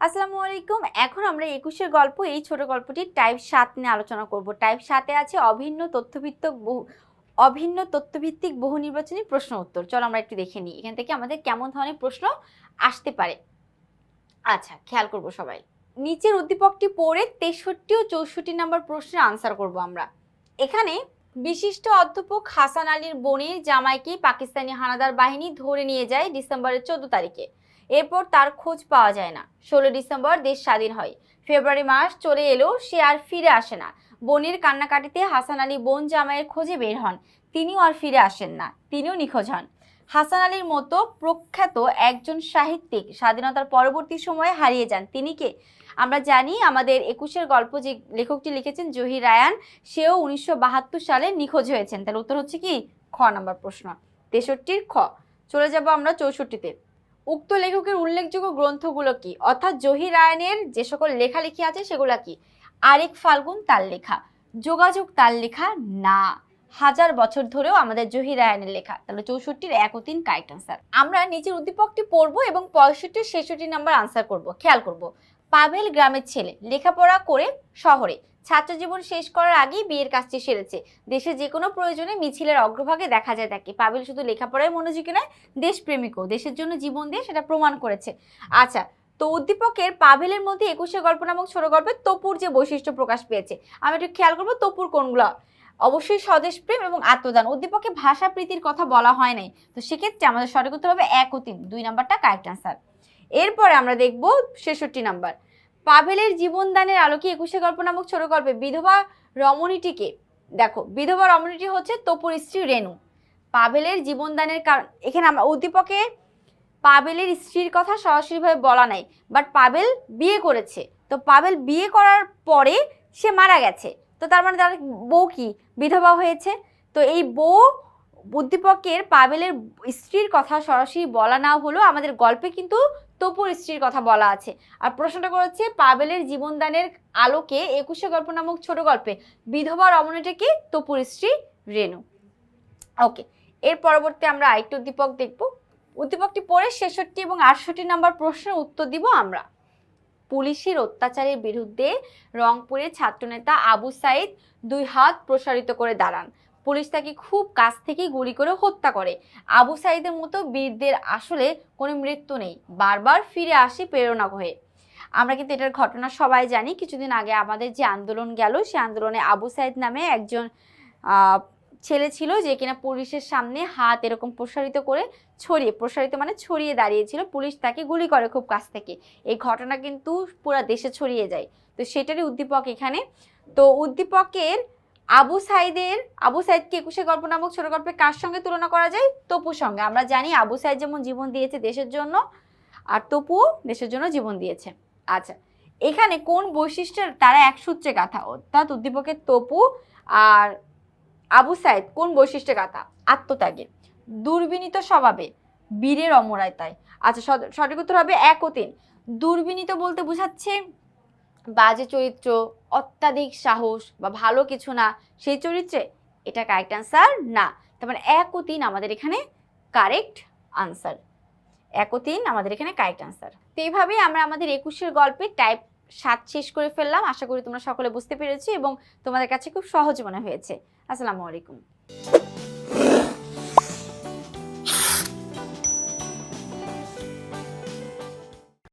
আসসালামু আলাইকুম। এখন আমরা একুশের গল্প, এই ছোট গল্পটি টাইপ সাত নিয়ে আলোচনা করব। টাইপ সাতে আছে অভিন্ন তথ্যভিত্তিক বহু, অভিন্ন তথ্যভিত্তিক বহু নির্বাচনী প্রশ্ন উত্তর। চলো আমরা একটু দেখে নিই, এখান থেকে আমাদের কেমন ধরনের প্রশ্ন আসতে পারে। আচ্ছা খেয়াল করব সবাই। নিচের উদ্দীপকটি পড়ে তেষট্টি ও চৌষট্টি নম্বর প্রশ্নের আনসার করব আমরা। এখানে বিশিষ্ট অধ্যাপক হাসান আলীর বোনের জামাইকে পাকিস্তানি হানাদার বাহিনী ধরে নিয়ে যায় ডিসেম্বরের চোদ্দ তারিখে। এরপর তার খোঁজ পাওয়া যায় না। ষোলো ডিসেম্বর দেশ স্বাধীন হয়। ফেব্রুয়ারি মাস চলে এলো, সে আর ফিরে আসে না। বোনের কান্নাকাটিতে হাসান আলী বোন জামাইয়ের খোঁজে বের হন। তিনিও আর ফিরে আসেন না, তিনিও নিখোঁজ হন। হাসান আলীর মতো প্রখ্যাত একজন সাহিত্যিক স্বাধীনতার পরবর্তী সময়ে হারিয়ে যান। তিনি কে? আমরা জানি আমাদের একুশের গল্প যে লেখকটি লিখেছেন জহির রায়ান, সেও উনিশশো বাহাত্তর সালে নিখোঁজ হয়েছেন। তাহলে উত্তর হচ্ছে কি? খ নাম্বার প্রশ্ন। তেষট্টির খ। চলে যাব আমরা চৌষট্টিতে। উক্ত লেখকের উল্লেখযোগ্য গ্রন্থগুলো কি? অর্থাৎ জহির রায়নের যে সকল লেখালেখি আছে, সেগুলো কি? আরেক ফাল্গুন তার লেখা, যোগাযোগ তার লেখা, না। হাজার বছর ধরেও আমাদের জহির রায়নের লেখা। তাহলে চৌষট্টির এক ও তিন কারেক্ট আনসার আমরা নিজের উদ্দীপকটি পড়ব এবং পঁয়ষট্টি ছেষট্টি নাম্বার আনসার করব। খেয়াল করব। পাভেল গ্রামের ছেলে। লেখাপড়া করে শহরে। ছাত্র জীবন শেষ করার আগেই বিয়ের কাজটি সেরেছে। দেশে যে কোনো প্রয়োজনে মিছিলের অগ্রভাগে দেখা যায় তাকে। পাভেল শুধু লেখাপড়ায় মনোযোগী নয়, দেশপ্রেমিকও। দেশের জন্য জীবন দিয়ে সেটা প্রমাণ করেছে। আচ্ছা তো উদ্দীপকের পাভেলের মধ্যে একুশে গল্প নামক ছোট গল্পে তপুর যে বৈশিষ্ট্য প্রকাশ পেয়েছে। আমি একটু খেয়াল করব তপুর কোনগুলো। অবশ্যই স্বদেশ প্রেম এবং আত্মদান। উদ্দীপকে ভাষা প্রীতির কথা বলা হয় নাই। তো সেক্ষেত্রে আমাদের সঠিক উত্তর হবে এক ও তিন। দুই নাম্বারটা কারেক্ট আনসার এরপরে আমরা দেখব ছেষট্টি নাম্বার। পাভেলের জীবনদানের আলোকে একুশে গল্প নামক ছোট গল্পে বিধবা রমণীটিকে, দেখো, বিধবা রমণীটি হচ্ছে তপুর স্ত্রী রেণু। পাভেলের জীবনদানের কারণ, এখানে আমরা উদ্দীপকে পাবেলের স্ত্রীর কথা সরাসরিভাবে বলা নাই বাট পাবেল বিয়ে করেছে। তো পাবেল বিয়ে করার পরে সে মারা গেছে। তো তার মানে তার বউ কি? বিধবা হয়েছে। তো এই বউ উদ্দীপকের পাবেলের স্ত্রীর কথা সরাসরি বলা না হলেও আমাদের গল্পে কিন্তু তপুর স্ত্রীর কথা বলা আছে। আর প্রশ্নটা করেছে, পাবেলের জীবনদানের আলোকে একুশে গল্প নামক ছোট গল্পে বিধবা রমণীটাকে তপুর স্ত্রী রেণু। ওকে এর পরবর্তী আমরা আরেকটি উদ্দীপক দেখব। উদ্দীপকটি পড়ে ছেষট্টি এবং আটষট্টি নাম্বার প্রশ্নের উত্তর দিব আমরা। পুলিশের অত্যাচারের বিরুদ্ধে রংপুরের ছাত্রনেতা আবু সাইদ দুই হাত প্রসারিত করে দাঁড়ান। পুলিশ তাকে খুব কাছ থেকেই গুলি করে হত্যা করে। আবু সাইদের মতো বীরদের আসলে কোনো মৃত্যু নেই। বারবার ফিরে আসে প্রেরণা হয়ে আমরা কিন্তু এটার ঘটনা সবাই জানি। কিছুদিন আগে আমাদের যে আন্দোলন গেল, সে আন্দোলনে আবু সাইদ নামে একজন ছেলে ছিল যে কিনা পুলিশের সামনে হাত এরকম প্রসারিত করে ছড়িয়ে, প্রসারিত মানে ছড়িয়ে দাঁড়িয়েছিল। পুলিশ তাকে গুলি করে খুব কাছ থেকে। এই ঘটনা কিন্তু পুরো দেশে ছড়িয়ে যায়। তো সেটারই উদ্দীপক এখানে। তো উদ্দীপকের আবু সাইদের, আবু সাইদকে একুশে গল্প নামক ছোট গল্পে কার সঙ্গে তুলনা করা যায়? তপুর সঙ্গে। আমরা জানি আবু সাইদ যেমন জীবন দিয়েছে দেশের জন্য, আর তপু দেশের জন্য জীবন দিয়েছে। আচ্ছা এখানে কোন বৈশিষ্ট্যের তারা এক সূত্রে গাথা? অর্থাৎ উদ্দীপকের তপু আর আবু সাইদ কোন বৈশিষ্ট্যে গাথা? আত্মত্যাগে। দুর্বিনীত স্বভাবে, বীরের অমরায়তায় আচ্ছা সদ- সঠিক উত্তর হবে এক ও তিন। দুর্বিনীত বলতে বোঝাচ্ছে বাজে চরিত্র, অত্যাধিক সাহস বা ভালো কিছু না, সেই চরিত্রে এটা কারেক্ট আনসার না। তার মানে এক ও তিন আমাদের এখানে কারেক্ট আনসার এক ও তিন আমাদের এখানে কারেক্ট আনসার তো এইভাবেই আমরা আমাদের একুশের গল্পে টাইপ সাত শেষ করে ফেললাম। আশা করি তোমরা সকলে বুঝতে পেরেছি এবং তোমাদের কাছে খুব সহজ মনে হয়েছে। আসসালামু আলাইকুম।